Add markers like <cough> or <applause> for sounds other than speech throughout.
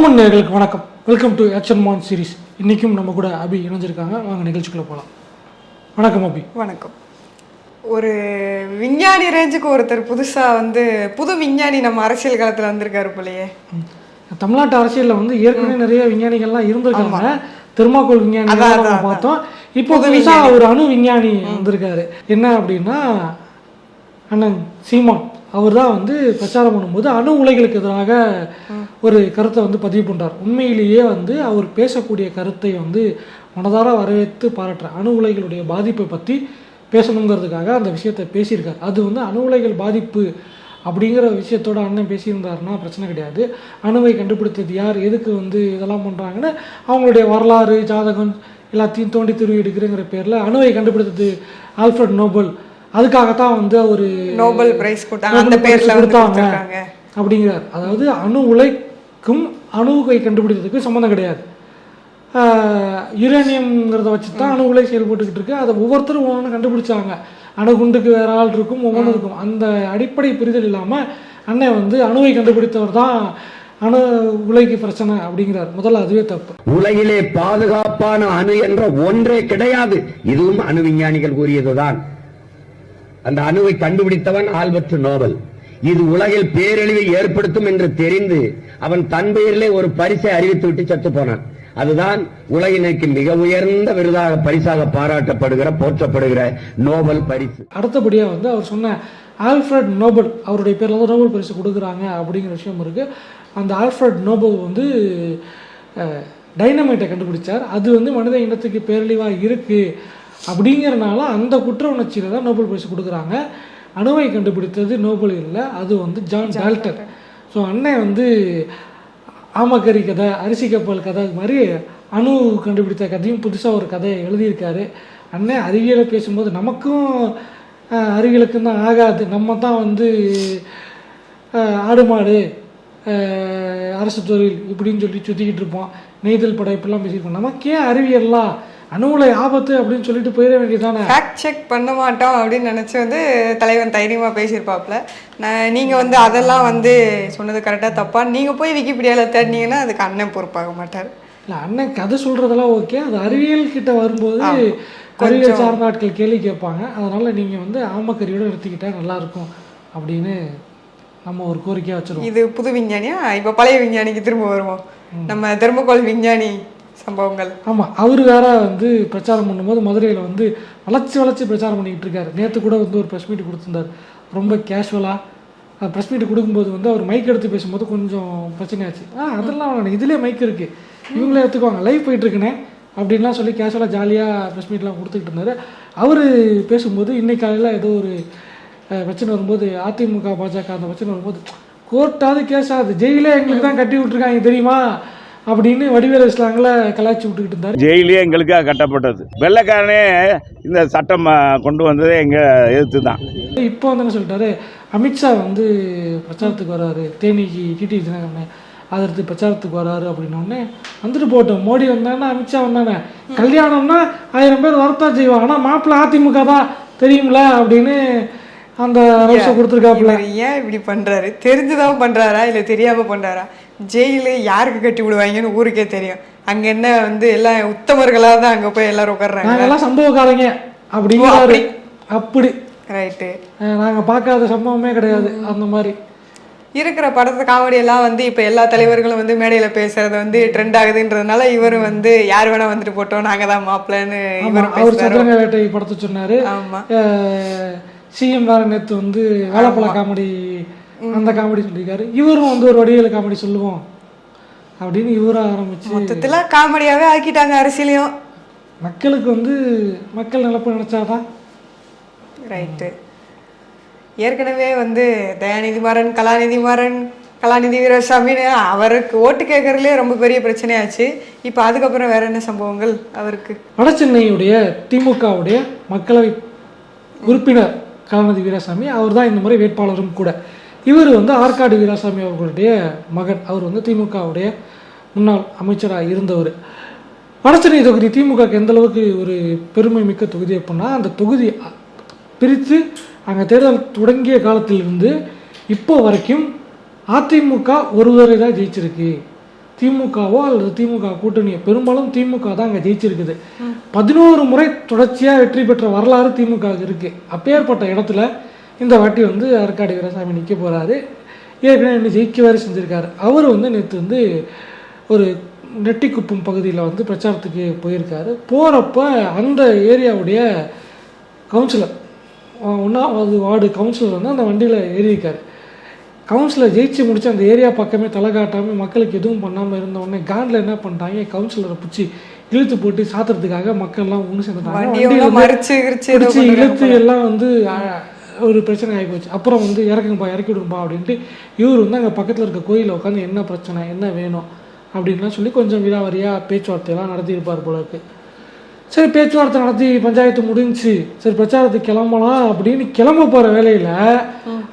தமிழ் நேர்களுக்கு வணக்கம். Welcome to action man series இன்றைக்கும் நம்ம கூட அபி இணைஞ்சிருக்காங்க. வாங்க நிகழ்ச்சிக்குள்ளே போகலாம் வணக்கம் அபி. வணக்கம். ஒரு விஞ்ஞானி ரேஞ்சுக்கு ஒருத்தர் புதுசா வந்து புது விஞ்ஞானி நம்ம அரசியல் களத்துல வந்திருக்காரு போலயே. தமிழ்நாட்டு அரசியலில் வந்து ஏற்கனவே நிறைய விஞ்ஞானிகள்லாம் இருந்திருக்காங்க. தெர்மாக்கோல் விஞ்ஞானி பார்த்தோம். இப்போ புதுசாக ஒரு அணு விஞ்ஞானி வந்திருக்காரு. என்ன அப்படின்னா அண்ணன் சீமான். அவர் தான் வந்து பிரச்சாரம் பண்ணும்போது அணு உலைகளுக்கு எதிராக ஒரு கருத்தை வந்து பதிவு பண்ணுறார் உண்மையிலேயே வந்து அவர் பேசக்கூடிய கருத்தை வந்து மனதார வரவேற்று பாராட்டுற அணு உலைகளுடைய பாதிப்பை பற்றி பேசணுங்கிறதுக்காக அந்த விஷயத்தை பேசியிருக்கார். அது வந்து அணு உலைகள் பாதிப்பு அப்படிங்கிற விஷயத்தோட அண்ணன் பேசியிருந்தாருன்னா பிரச்சனை கிடையாது. அணுவை கண்டுபிடித்தது யார் எதுக்கு வந்து இதெல்லாம் பண்ணுறாங்கன்னு அவங்களுடைய வரலாறு ஜாதகம் எல்லாத்தையும் தோண்டி துருவி எடுக்கிறங்கிற பேரில் அணுவை கண்டுபிடித்தது ஆல்ஃபிரட் நோபல். அதுக்காகத்தான் வந்து அவர் நோபல் பிரைஸ் கொடுத்தாங்க அந்த பேர்ல வந்து கொடுத்திருக்காங்க. அப்படிங்கிறார். அதாவது அணு உலைக்கும் அணுவை கண்டுபிடிக்கிறதுக்கு சம்மந்தம் கிடையாது. யுரேனியம்ங்கிறத வச்சு தான் அணு உலை செயல்பட்டுக்கிட்டு இருக்கு. அதை ஒவ்வொருத்தரும் ஒவ்வொன்று கண்டுபிடிச்சாங்க. அணுகுண்டுக்கு வேற ஆள் இருக்கும் ஒவ்வொன்றும் இருக்கும். அந்த அடிப்படை புரிதல் இல்லாமல் அண்ணன் வந்து அணுவை கண்டுபிடித்தவர் தான் அணு உலைக்கு பிரச்சனை அப்படிங்கிறார். முதல்ல அதுவே தப்பு. உலகிலே பாதுகாப்பான அணு என்ற ஒன்றே கிடையாது. இதுவும் அணு விஞ்ஞானிகள் கூறியதுதான். அந்த அணுவை கண்டுபிடித்தவன் ஆல்பர்ட் நோபல் இது உலகில் பேரழிவை ஏற்படுத்தும் என்று தெரிந்து அவன் தன் பெயரிலே ஒரு பரிசை அறிவித்து விட்டு செத்து போனான். அதுதான் உலகினுக்கு மிக உயர்ந்த விருதாக பரிசாக பாராட்டப்படுகிற போற்றப்படுகிற நோபல் பரிசு. அடுத்தபடியாக வந்து அவர் சொன்ன ஆல்ஃப்ரட் நோபல் அவருடைய பேரில் வந்து நோபல் பரிசு கொடுக்குறாங்க அப்படிங்கிற விஷயம் இருக்கு. அந்த ஆல்ஃப்ரட் நோபல் வந்து டைனமைட்டை கண்டுபிடிச்சார். அது வந்து மனித இனத்துக்கு பேரழிவாக இருக்குது அப்படிங்கிறனால அந்த குற்ற உணர்ச்சியில் தான் நோபல் பரிசு கொடுக்குறாங்க. அணுவை கண்டுபிடித்தது நோபல் இல்லை அது வந்து ஜான் டால்டன். ஸோ அண்ணன் வந்து ஆமக்கறி கதை அரிசி கப்பல் கதை மாதிரி அணு கண்டுபிடித்த கதையும் புதுசாக ஒரு கதையை எழுதியிருக்காரு. அண்ணன் அறிவியலை பேசும்போது நமக்கும் அறிவியலுக்கும் தான் ஆகாது. நம்ம தான் வந்து ஆடு மாடு அரசு தொழில் இப்படின்னு சொல்லி சுற்றிக்கிட்டு இருப்போம். நெய்தல் படைப்புலாம் பேசியிருப்போம் நமக்கே அறிவியல்லாம் அணுவுலை ஆபத்து அப்படின்னு சொல்லிட்டு போயிட வேண்டியதானே ஃபேக்ட் செக் பண்ண மாட்டோம் அப்படின்னு நினைச்சு வந்து தலைவன் தைரியமா பேசியிருப்பாப்ல நான் நீங்க வந்து அதெல்லாம் வந்து சொன்னது கரெக்டா தப்பா? நீங்க போய் விக்கிபீடியால தேடினீங்கன்னா அதுக்கு அண்ணன் பொறுப்பாக மாட்டார். இல்லை அண்ணன் கதை சொல்கிறதெல்லாம் ஓகே அது அறிவியல் கிட்ட வரும்போது. அறிவியல் சார்ந்த ஆட்கள் கேள்வி கேட்பாங்க. அதனால் நீங்கள் வந்து ஆமக்கறியோட நிறுத்திக்கிட்டா நல்லாயிருக்கும் அப்படின்னு நம்ம ஒரு கோரிக்கையாக வச்சுருவோம். இது புது விஞ்ஞானியா? இப்ப பழைய விஞ்ஞானிக்கு திரும்ப வருவோம் நம்ம தெர்மோகோல் விஞ்ஞானி சம்பவங்கள். ஆமாம் அவர் வேற வந்து பிரச்சாரம் பண்ணும்போது மதுரையில் வந்து வளர்ச்சி வளர்ச்சி பிரச்சாரம் பண்ணிக்கிட்டு இருக்காரு. நேற்று கூட வந்து ஒரு ப்ரெஸ் மீட் கொடுத்துருந்தார். ரொம்ப கேஷுவலாக ப்ரெஸ் மீட் கொடுக்கும்போது வந்து அவர் மைக் எடுத்து பேசும்போது கொஞ்சம் பிரச்சனையாச்சு. ஆ அதெல்லாம் இதுலேயே மைக் இருக்குது இவங்களே எடுத்துக்குவாங்க. லைவ் போயிட்டுருக்குனே அப்படின்லாம் சொல்லி கேஷுவலாக ஜாலியாக ப்ரெஸ் மீட்லாம் கொடுத்துக்கிட்டு இருந்தார். அவர் பேசும்போது இன்னைக்கு காலையில் ஏதோ ஒரு பிரச்சனை வரும்போது அதிமுக பாஜக அந்த பிரச்சனை வரும்போது கோர்ட்டாவது கேஸாது ஜெயிலே எங்களுக்கு தான் கட்டி விட்டுருக்காங்க தெரியுமா? அப்படின்னு வடிவேல் இஸ்லாங்கில் கலாய்ச்சி விட்டுக்கிட்டு இருந்தார். ஜெயிலே எங்களுக்காக கட்டப்பட்டது. வெள்ளைக்காரனே இந்த சட்டம் கொண்டு வந்ததே எங்க எதிர்த்து தான் இப்போ வந்து என்ன சொல்லிட்டாரு? அமித்ஷா வந்து பிரச்சாரத்துக்கு வராரு. தேனிக்கு டிடி தினகரன் அதற்கு பிரச்சாரத்துக்கு வராரு அப்படின்னோடனே வந்துட்டு போட்டோம். மோடி வந்தானே அமித்ஷா வந்தானே? கல்யாணம்னா ஆயிரம் பேர் வரத்தான் செய்வான் ஆனால் மாப்பிள்ளை அதிமுக தான் தெரியும்ல அப்படின்னு அந்த கொடுத்துருக்காப்புல. ஏன் இப்படி பண்றாரு? தெரிஞ்சுதான் பண்றாரா? இல்ல தெரியாம பண்றாரா? ஜெயிலு யாருக்கு கட்டி விடுவாங்கன்னு ஊருக்கே தெரியும். அங்க என்ன வந்து எல்லாம் உத்தமர்களா தான் அங்க போய் எல்லாரும் உட்கார்றாங்க. நாங்கெல்லாம் சம்பவக்காரங்க. அப்படி. அப்படி. ரைட்டு நாங்க பார்க்காத சம்பவமே கிடையாது. அந்த மாதிரி. இருக்கிற படத்து காமெடி எல்லாம் வந்து இப்ப எல்லா தலைவர்களும் வந்து மேடையில பேசுறது வந்து ட்ரெண்ட் ஆகுதுன்றதுனால இவரும் வந்து யார் வேணா வந்துட்டு போட்டோம் நாங்க தான் மாப்பிள்ளன்னு அவர் சதுரங்க வேட்டை படத்தை சொன்னாரு. ஆமா. சிஎம் வேற நேத்து வந்து வேலைப்பழ காமெடி அந்த காமெடி சொல்லியிருக்காரு. இவரும் வந்து ஒரு வடிவேல காமெடி சொல்லுவோம் அப்படின்னு இவரும் ஆரம்பிச்சு மொத்தத்துல காமெடியாவே ஆக்கிட்டாங்க அரசியலையும். மக்களுக்கு வந்து மக்கள் நிலப்பு நினைச்சாதான். ரைட்டு ஏற்கனவே வந்து தயாநிதி மாறன் கலாநிதி மாறன் கலாநிதி வீரசாமின்னு அவருக்கு ஓட்டு கேட்கறதுலே ரொம்ப பெரிய பிரச்சனையாச்சு. இப்போ அதுக்கப்புறம் வேற என்ன சம்பவங்கள் அவருக்கு? வடசென்னையுடைய திமுகவுடைய மக்களவை உறுப்பினர் கலாநிதி வீராசாமி அவர் தான் இந்த முறை வேட்பாளரும் கூட. இவர் வந்து ஆற்காடு வீராசாமி அவர்களுடைய மகன். அவர் வந்து திமுகவுடைய முன்னாள் அமைச்சராக இருந்தவர். வடசென்னை தொகுதி திமுகக்கு எந்த அளவுக்கு ஒரு பெருமை மிக்க தொகுதி அப்படின்னா அந்த தொகுதி பிரித்து அங்கே தேர்தல் தொடங்கிய காலத்திலிருந்து இப்போ வரைக்கும் அதிமுக ஒருவரை தான் ஜெயிச்சிருக்கு. திமுகவோ அல்லது திமுக கூட்டணியோ பெரும்பாலும் திமுக தான் அங்கே ஜெயிச்சிருக்குது. பதினோரு முறை தொடர்ச்சியாக வெற்றி பெற்ற வரலாறு திமுக இருக்கு. அப்பேற்பட்ட இடத்துல இந்த வாட்டி வந்து ஆற்காடு வீரசாமி நிற்க போறாரு. ஏற்கனவே இன்னும் ஜெயிக்க வேறு செஞ்சிருக்காரு. அவர் வந்து நேற்று வந்து ஒரு நெட்டிக்குப்பம் பகுதியில் வந்து பிரச்சாரத்துக்கு போயிருக்காரு. போகிறப்ப அந்த ஏரியாவுடைய கவுன்சிலர் ஒன்றாவது வார்டு கவுன்சிலர் வந்து அந்த வண்டியில் ஏறியிருக்காரு. கவுன்சிலர் ஜெயிச்சு முடிச்சு அந்த ஏரியா பக்கமே தலை காட்டாமல் மக்களுக்கு எதுவும் பண்ணாமல் இருந்த உடனே காண்டில் என்ன பண்ணிட்டாங்க? கவுன்சிலரை பிடிச்சி இழுத்து போட்டு சாத்துறதுக்காக மக்கள்லாம் ஒன்று சேர்ந்துட்டாங்க. இழுத்து எல்லாம் வந்து ஒரு பிரச்சனை ஆகி போச்சு அப்புறம் வந்து இறக்குங்கப்பா இறக்கி விடுங்கப்பா அப்படின்ட்டு இவர் வந்து அங்கே பக்கத்தில் இருக்க கோயிலில் உட்காந்து என்ன பிரச்சனை என்ன வேணும் அப்படின்லாம் சொல்லி கொஞ்சம் விடாவரியாக பேச்சுவார்த்தையெல்லாம் நடத்தியிருப்பார் போல இருக்கு. சரி பேச்சுவார்த்தை நடத்தி பஞ்சாயத்து முடிஞ்சுச்சு. சரி பிரச்சாரத்துக்கு கிளம்பலாம் அப்படின்னு கிளம்ப போகிற வேலையில்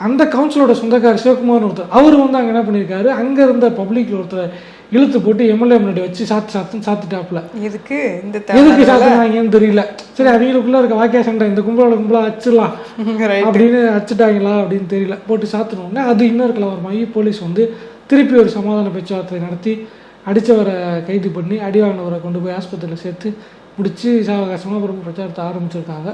அந்த கவுன்சிலோட சொந்தக்காரர் சிவகுமார்னு ஒருத்தர் அவர் வந்து அங்கே என்ன பண்ணியிருக்காரு? அங்கே இருந்த பப்ளிக்கில் ஒருத்தர் இழுத்து போட்டு எம்எல்ஏ முன்னாடி வச்சு சாத்து சாத்துன்னு சாத்திட்டாப்புல. எதுக்கு இந்த எதுக்கு சாத்துனாங்கன்னு தெரியல. சரி அவங்களுக்குள்ள இருக்க வாக்கிய சண்டை இந்த கும்பலோட கும்பலா அடிச்சிடலாம் ரைட் <laughs> அப்படின்னு அடிச்சிட்டாங்களா அப்படின்னு தெரியல. போட்டு சாத்தின உடனே அது இன்னொரு கலவரமாகி போலீஸ் வந்து திருப்பி ஒரு சமாதான பேச்சுவார்த்தை நடத்தி அடித்தவரை கைது பண்ணி அடி வாங்கினவரை கொண்டு போய் ஆஸ்பத்திரியில் சேர்த்து முடிச்சு சாவகாசமாக அப்புறம் பிரச்சாரத்தை ஆரம்பிச்சிருக்காங்க.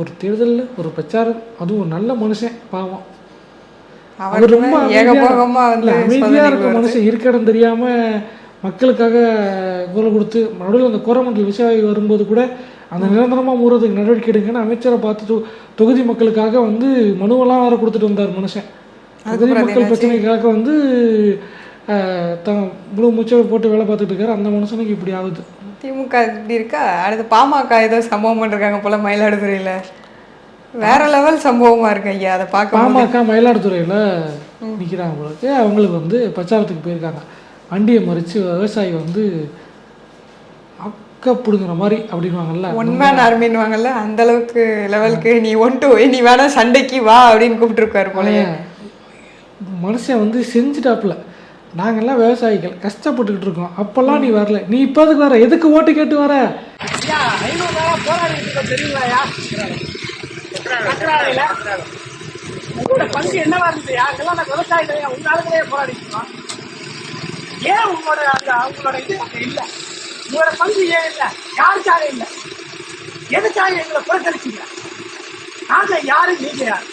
ஒரு தேர்தலில் ஒரு பிரச்சாரம். அதுவும் ஒரு நல்ல மனுஷன் பாவம். அவர் ரொம்ப ஏகபோகமா இல்ல, வந்து அமைதியா சோதனைக்கு இருக்க. மனுஷன் இருக்க இடம் தெரியாம மக்களுக்காக குரல் கொடுத்து நடுவில் அந்த கோரமண்டல் விஷயம் வரும்போது கூட அந்த நிரந்தரமா மூறதுக்கு நடவடிக்கை எடுங்கன்னு அமைச்சரை பார்த்து தொகுதி மக்களுக்காக வந்து மனுவெல்லாம் வேற கொடுத்துட்டு வந்தார் மனுஷன். தொகுதி மக்கள் பிரச்சனைக்காக வந்து தான் முழு மூச்சை போட்டு வேலை பார்த்துட்டு இருக்காரு. அந்த மனுஷனுக்கு இப்படி ஆகுது. திமுக இப்படி இருக்கா? அடுத்து பாமக ஏதோ சம்பவம் பண்ணிருக்காங்க போல மயிலாடுதுறையில. வேற லெவல் சம்பவமா இருக்கு ஐயா அதை பார்க்க பாமக மயிலாடுதுறையில் நிற்கிறாங்க போலக்கு அவங்களுக்கு வந்து பிரச்சாரத்துக்கு போயிருக்காங்க. வண்டியை மறித்து விவசாயி வந்து அக்க பிடுங்குற மாதிரி அப்படின்வாங்கல்ல ஒன் மேன் ஆர்மின்னுவாங்கல்ல அந்த அளவுக்கு லெவலுக்கு நீ ஒன் டு நீ வேணா சண்டைக்கு வா அப்படின்னு கூப்பிட்டுருக்காரு போலயே. மனுஷன் வந்து செஞ்சுட்டாப்புல. நாங்கெல்லாம் விவசாயிகள் கஷ்டப்பட்டுக்கிட்டு இருக்கோம். அப்பெல்லாம் நீ வரல. நீ இப்போ எதுக்கு வர. எதுக்கு ஓட்டு கேட்டு வர? உங்களோட பங்கு என்னவா இருந்தது? யாருக்கெல்லாம் நான் விவசாயிகள் உங்களாலே போராடிக்கலாம் ஏன் உங்களோட அந்த அவங்களோட இது அங்க இல்ல? உங்களோட பங்கு ஏன் இல்ல? யாருக்காக இல்ல? எதுக்காக எங்களை புறக்கணிச்சீங்க? நாங்க யாரு நீங்க யாரு?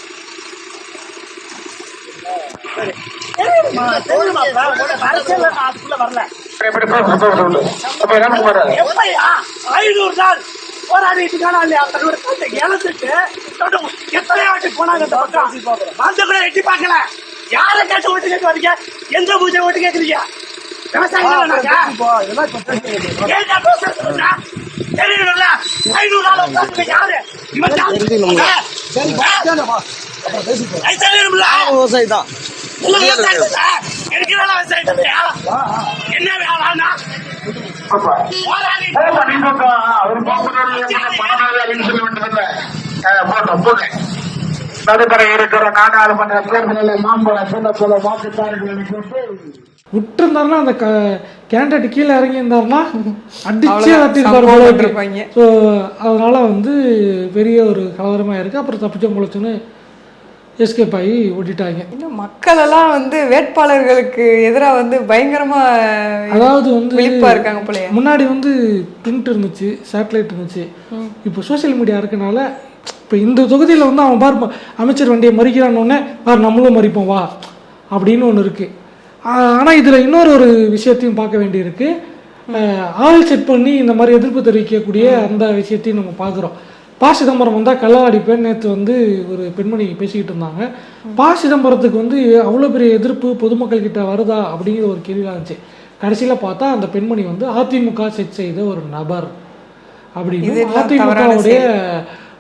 அதுக்குள்ள வரல. எப்பயா? ஐநூறு நாள் போராடிட்டு இருக்கானா இல்லையா? தன்னோட இழந்துட்டு எத்தனை வாட்டி போனாங்க அந்த பக்கம் வந்து கூட எட்டி பார்க்கல. யாரை கேட்டு ஓட்டு கேட்டு வரீங்க எந்த பூஜை ஓட்டு கேட்குறீங்க பேசுறதுன்னா தெரியணும்ல ஐநூறு நாள் யாரு? இவன் தான் தெரியணும்ல விவசாயி தான். உங்க விவசாயி தான். எனக்கு வேலை விவசாயி இல்லையா? வேலைன்னா போராடிட்டு நடைபெற இருக்கிற நாடாளுமன்ற தேர்தலில் மாம்பழ சின்ன சில வாக்குச்சாவடிகளை போட்டு. விட்டுருந்தாருன்னா அந்த கேண்டட் கீழே இறங்கி இருந்தாருன்னா அடிச்சே போல. ஸோ அதனால வந்து பெரிய ஒரு கலவரமாக இருக்கு. அப்புறம் தப்பிச்சம் பொழைச்சுன்னு எஸ்கேப் ஆகி ஓட்டிட்டாங்க இன்னும் மக்கள் எல்லாம் வந்து வேட்பாளர்களுக்கு எதிரா வந்து பயங்கரமா அதாவது வந்து இருக்காங்க போலயே. முன்னாடி வந்து பிரிண்ட் இருந்துச்சு சேட்டலைட் இருந்துச்சு. இப்போ சோஷியல் மீடியா இருக்கனால இப்போ இந்த தொகுதியில் வந்து அவன் பார் அமைச்சர் வண்டியை மறிக்கிறான்னு பார் நம்மளும் மறிப்போம் வா அப்படின்னு ஒன்று இருக்குது ஆனால் இதில் இன்னொரு ஒரு விஷயத்தையும் பார்க்க வேண்டியிருக்கு. ஆள் செட் பண்ணி இந்த மாதிரி எதிர்ப்பு தெரிவிக்கக்கூடிய அந்த விஷயத்தையும் நம்ம பார்க்குறோம். ப சிதம்பரம் வந்தால் கல்லாடிப்பேன் நேற்று வந்து ஒரு பெண்மணி பேசிக்கிட்டு இருந்தாங்க. ப சிதம்பரத்துக்கு வந்து அவ்வளோ பெரிய எதிர்ப்பு பொதுமக்கள் கிட்ட வருதா அப்படிங்கிற ஒரு கேள்வியாக இருந்துச்சு. கடைசியில் பார்த்தா அந்த பெண்மணி வந்து அதிமுக செட் செய்த ஒரு நபர். அப்படின்னு அதிமுகவுடைய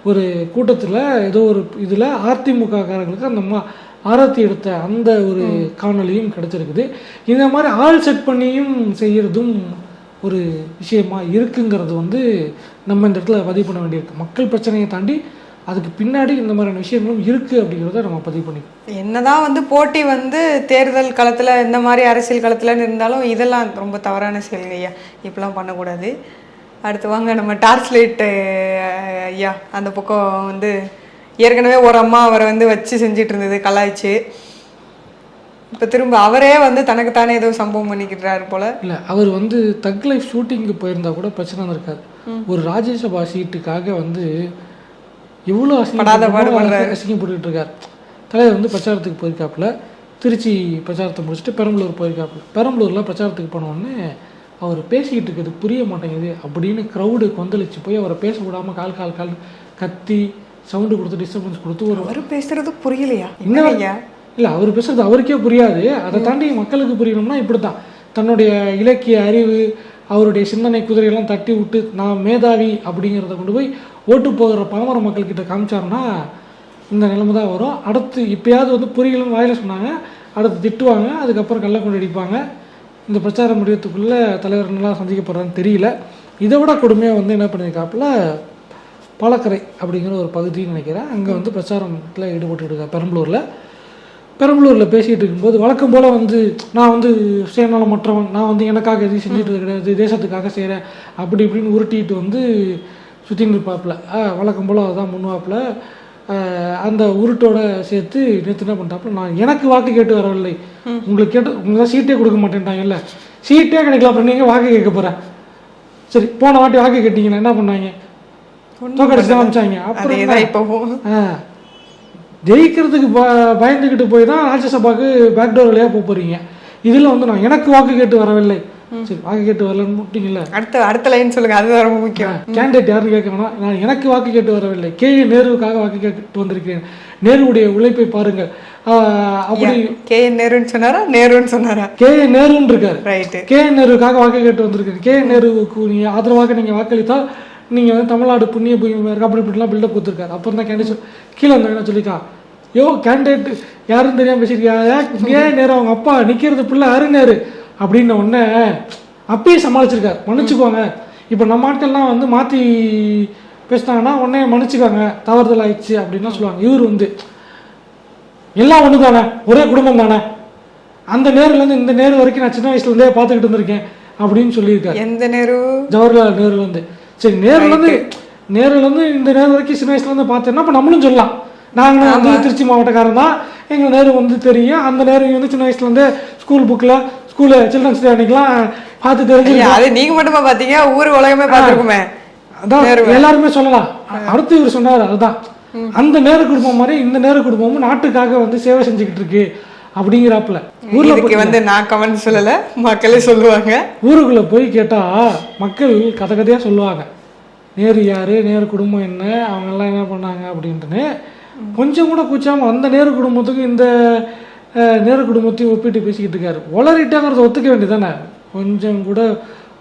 ஒரு கூட்டத்தில் ஏதோ ஒரு இதில் அதிமுக காரங்களுக்கு அந்த மா ஆரத்தி எடுத்த அந்த ஒரு காணொளியும் கிடைச்சிருக்குது. இந்த மாதிரி ஆள் செட் பண்ணியும் செய்யறதும் ஒரு விஷயமா இருக்குங்கிறது வந்து நம்ம இந்த இடத்துல பதிவு பண்ண வேண்டியிருக்கு. மக்கள் பிரச்சனையை தாண்டி அதுக்கு பின்னாடி இந்த மாதிரியான விஷயங்களும் இருக்குது அப்படிங்கிறத நம்ம பதிவு பண்ணிக்கணும் என்னதான் வந்து போட்டி வந்து தேர்தல் களத்துல இந்த மாதிரி அரசியல் களத்துலன்னு இருந்தாலும் இதெல்லாம் ரொம்ப தவறான செயல்கள் ஐயா. இப்படிலாம் பண்ணக்கூடாது. அடுத்து வாங்க நம்ம டார்ச் லைட் ஐயா அந்த பக்கம் வந்து ஏற்கனவே ஒரு அம்மா அவரை வந்து வச்சு செஞ்சிட்டு இருந்தது கலாய்ச்சி. இப்ப திரும்ப அவரே வந்து தனக்கு தானே ஏதோ சம்பவம் பண்ணிக்கிறாரு போல. இல்லை அவர் வந்து தக் லைஃப் ஷூட்டிங்க்கு போயிருந்தா கூட பிரச்சனை இருக்காது. ஒரு ராஜ்யசபா சீட்டுக்காக வந்து எவ்வளோ அசிங்கப்பட்டுக்கிட்டு இருக்கார். தலைவர் வந்து பிரச்சாரத்துக்கு போயிருக்காப்புல. திருச்சி பிரச்சாரத்தை முடிச்சுட்டு பெரம்பலூர் போயிருக்காப்புல. பெரம்பலூரில் பிரச்சாரத்துக்கு போன உடனே அவர் பேசிக்கிட்டு இருக்கிறது புரிய மாட்டேங்குது அப்படின்னு க்ரௌடு கொந்தளிச்சு போய் அவரை பேச விடாமல் கால் கால் கால் கத்தி சவுண்டு கொடுத்து டிஸ்டர்பன்ஸ் கொடுத்து ஒரு அவரு பேசுறது புரியலையா? ஐயா? இல்லை அவர் பேசுறது அவருக்கே புரியாது. அதை தாண்டி மக்களுக்கு புரியணும்னா இப்படி தான் தன்னுடைய இலக்கிய அறிவு அவருடைய சிந்தனை குதிரையெல்லாம் தட்டி விட்டு நான் மேதாவி அப்படிங்கிறத கொண்டு போய் ஓட்டு போகிற பாமர மக்கள்கிட்ட காமிச்சாருன்னா இந்த நிலைமை தான் வரும். அடுத்து இப்பயாவது வந்து புரியலன்னு வாயில சொன்னாங்க. அடுத்து திட்டுவாங்க. அதுக்கப்புறம் கள்ள கொண்டு அடிப்பாங்க. இந்த பிரச்சாரம் முடியத்துக்குள்ளே தலைவர் நல்லா சந்திக்கப்படுறான்னு தெரியல. இதை விட கொடுமையாக வந்து என்ன பண்ணியிருக்காப்புல பாலக்கரை அப்படிங்கிற ஒரு பகுதின்னு நினைக்கிறேன். அங்கே வந்து பிரச்சாரத்தில் ஈடுபட்டு இருக்கா பெரம்பலூரில். பெரம்பலூரில் பேசிகிட்டு இருக்கும்போது வழக்கம் போல் வந்து நான் வந்து சுயநலமற்றவன் நான் வந்து எனக்காக எதையும் செஞ்சுட்டு கிடையாது தேசத்துக்காக செய்கிறேன் அப்படி இப்படின்னு உருட்டிட்டு வந்து சுற்றின்னு இருப்பாப்புல. வழக்கம் போல் அதுதான் முன்வாப்பில் அந்த உருட்டோட சேர்த்து நேற்று என்ன பண்ணிட்டாப்புல நான் எனக்கு வாக்கு கேட்டு வரவில்லை. உங்களுக்கு கேட்டு உங்களுக்கு சீட்டே கொடுக்க மாட்டேன்ட்டாங்கல்ல சீட்டே கிடைக்கல அப்புறம் நீங்கள் வாக்கு கேட்க போகிறேன் சரி போன வாட்டி வாக்கு கேட்டீங்கன்னா என்ன பண்ணாங்க? தோக்கடிச்சு அப்புறம். ஜெயிக்கிறதுக்கு ப பயந்துக்கிட்டு போய் தான் ராஜ்யசபாக்கு பேக்டோர் வழியாக போக போறீங்க. இதில் வந்து நான் எனக்கு வாக்கு கேட்டு வரவில்லை. சரி வாக்கு கேட்டு வரலன்னு முட்டிங்கல்ல அடுத்த அடுத்த லைன் சொல்லுங்க அதுதான் ரொம்ப முக்கியம். கேண்டிடேட் யாருன்னு கேட்க வேணாம் நான் எனக்கு வாக்கு கேட்டு வரவில்லை. கே நேருவுக்காக வாக்கு கேட்டு வந்திருக்கிறேன். நேருவுடைய உழைப்பை பாருங்கள். அப்படி கே நேருன்னு சொன்னாரா? நேருன்னு சொன்னாரா? கே நேருன்னு இருக்காரு. ரைட்டு கே நேருக்காக வாக்கு கேட்டு வந்திருக்கேன் கே நேருவுக்கு நீங்க ஆதரவாக நீங்க வாக்களித்தால் நீங்க வந்து தமிழ்நாடு புண்ணிய பூமி அப்படி இப்படிலாம் பில்டப் கொடுத்துருக்காரு. அப்புறம் தான் கேண்டிடேட் கீழே வந்து என்ன சொல்லிக்கா யோ கேண்டிடேட் யாருன்னு தெரியாம பேசியிருக்கியா? ஏன் நேரு அவங்க அப்பா நிக்கிறது பிள்ளை அரு நேரு. அப்படின்ன உடனே அப்பயே சமாளிச்சிருக்காரு. மன்னிச்சுக்கோங்க. இப்போ நம்ம ஆட்கள்லாம் வந்து மாற்றி பேசினாங்கன்னா உடனே மன்னிச்சுக்கோங்க. தவறுதல் ஆயிடுச்சு அப்படின்லாம் சொல்லுவாங்க. இவர் வந்து எல்லாம் ஒன்று தானே ஒரே குடும்பம் தானே? அந்த நேருலேருந்து இந்த நேரு வரைக்கும் நான் சின்ன வயசுலேருந்தே பார்த்துக்கிட்டு இருந்திருக்கேன் அப்படின்னு சொல்லியிருக்காரு. எந்த நேரு? ஜவஹர்லால் நேருலேருந்து சரி நேருலேருந்து நேருலேருந்து இந்த நேரு வரைக்கும் சின்ன வயசுலேருந்து பார்த்தேன்னா அப்போ நம்மளும் சொல்லலாம். நாங்கள் வந்து திருச்சி மாவட்டக்காரன் தான். எங்கள் நேரு வந்து தெரியும். அந்த நேரு வந்து சின்ன வயசுலேருந்தே ஸ்கூல் புக்கில் ஸ்கூலு சில்ட்ரன்ஸ் டே அன்னைக்கெலாம் பார்த்து தெரிஞ்சு அது நீங்க மட்டுமா பாத்தீங்க? ஊர் உலகமே பார்த்திருக்குமே. அதான் எல்லாருமே சொல்லலாம். அடுத்து இவர் சொன்னார் அதுதான். அந்த நேரு குடும்பம் மாதிரி இந்த நேரு குடும்பமும் நாட்டுக்காக வந்து சேவை செஞ்சுக்கிட்டு இருக்கு அப்படிங்கிறாப்புல. ஊர்ல வந்து நான் கமெண்ட் சொல்லல மக்களே சொல்லுவாங்க. ஊருக்குள்ள போய் கேட்டா மக்கள் கதை கதையா சொல்லுவாங்க. நேரு யாரு? நேரு குடும்பம் என்ன? அவங்க எல்லாம் என்ன பண்ணாங்க அப்படின்ட்டுன்னு. கொஞ்சம் கூட கூச்சாம அந்த நேரு குடும்பத்துக்கும் இந்த நேரு குடும்பத்தையும் ஒப்பிட்டு பேசிக்கிட்டு இருக்காரு. உளறிட்டாங்கிறத ஒத்துக்க வேண்டியதானே கொஞ்சம் கூட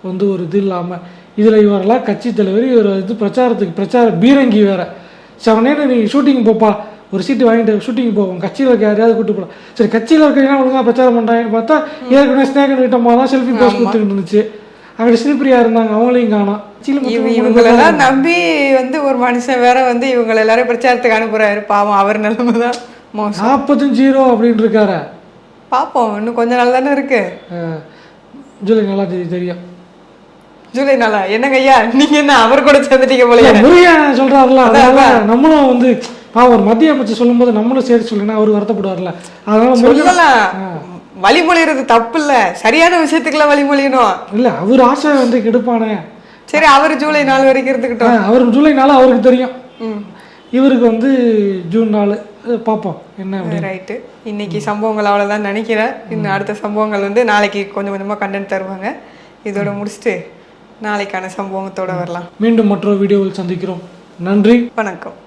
வந்து ஒரு இது இல்லாம இதுல இவரெல்லாம் கட்சி தலைவர் இவர் இது பிரச்சாரத்துக்கு பிரச்சார பீரங்கி வேற. செவனே நீ ஷூட்டிங் போப்பா? ஒரு சீட்டு வாங்கிட்டு ஷூட்டிங் போவோம். கட்சியில் இருக்க யாரையாவது கூட்டு போகலாம் சரி கட்சியில் இருக்க ஒழுங்கா பிரச்சாரம் பண்ணுறாங்கன்னு பார்த்தா ஏற்கனவே ஸ்னேகன் வீட்டம்மா தான் செல்ஃபி போஸ்ட் கொடுத்துக்கிட்டு இருந்துச்சு. அங்கே ஸ்ரீபிரியா இருந்தாங்க அவங்களையும் காணோம். இவங்களெல்லாம் நம்பி வந்து ஒரு மனுஷன் வேற வந்து இவங்க எல்லாரும் பிரச்சாரத்துக்கு அனுப்புறாரு. பாவம் அவர் நிலைமை தான் நாற்பத்தஞ்சு ஜீரோ அப்படின்னு இருக்காரு பாப்போம் இன்னும் கொஞ்ச நாள் தானே இருக்கு. ஜூலை தேதி தெரியும். ஜூலை நாளா? என்னங்க ஐயா? நீங்க என்ன அவர் கூட சேர்ந்துட்டீங்க போலயே? முருகன் சொல்றாருல அதனால நம்மளும் வந்து பாவம் ஒரு மத்திய அமைச்சர் சொல்லும்போது நம்மளும் சேர்த்து சொல்லுங்கன்னா அவர் வருத்தப்படுவார்ல அதனால முருகன் வழிமொழிறது தப்பு இல்ல சரியான விஷயத்துக்குலாம் வழிமொழியணும். இல்ல அவர் ஆசை வந்து கெடுப்பானே. சரி அவர் ஜூலை நாலு வரைக்கும் இருந்துக்கிட்டோம் அவர் ஜூலை நாலு அவருக்கு தெரியும். இவருக்கு வந்து ஜூன் நாலு. பார்ப்போம். என்ன ரைட்டு இன்னைக்கு சம்பவங்கள் அவ்வளோதான் நினைக்கிறேன். இன்னும் அடுத்த சம்பவங்கள் வந்து நாளைக்கு கொஞ்சம் கொஞ்சமாக கண்டென்ட் தருவாங்க. இதோட முடிச்சுட்டு நாளைக்கான சம்பவத்தோட வரலாம். மீண்டும் மற்றொரு வீடியோவில் சந்திக்கிறோம். நன்றி. வணக்கம்.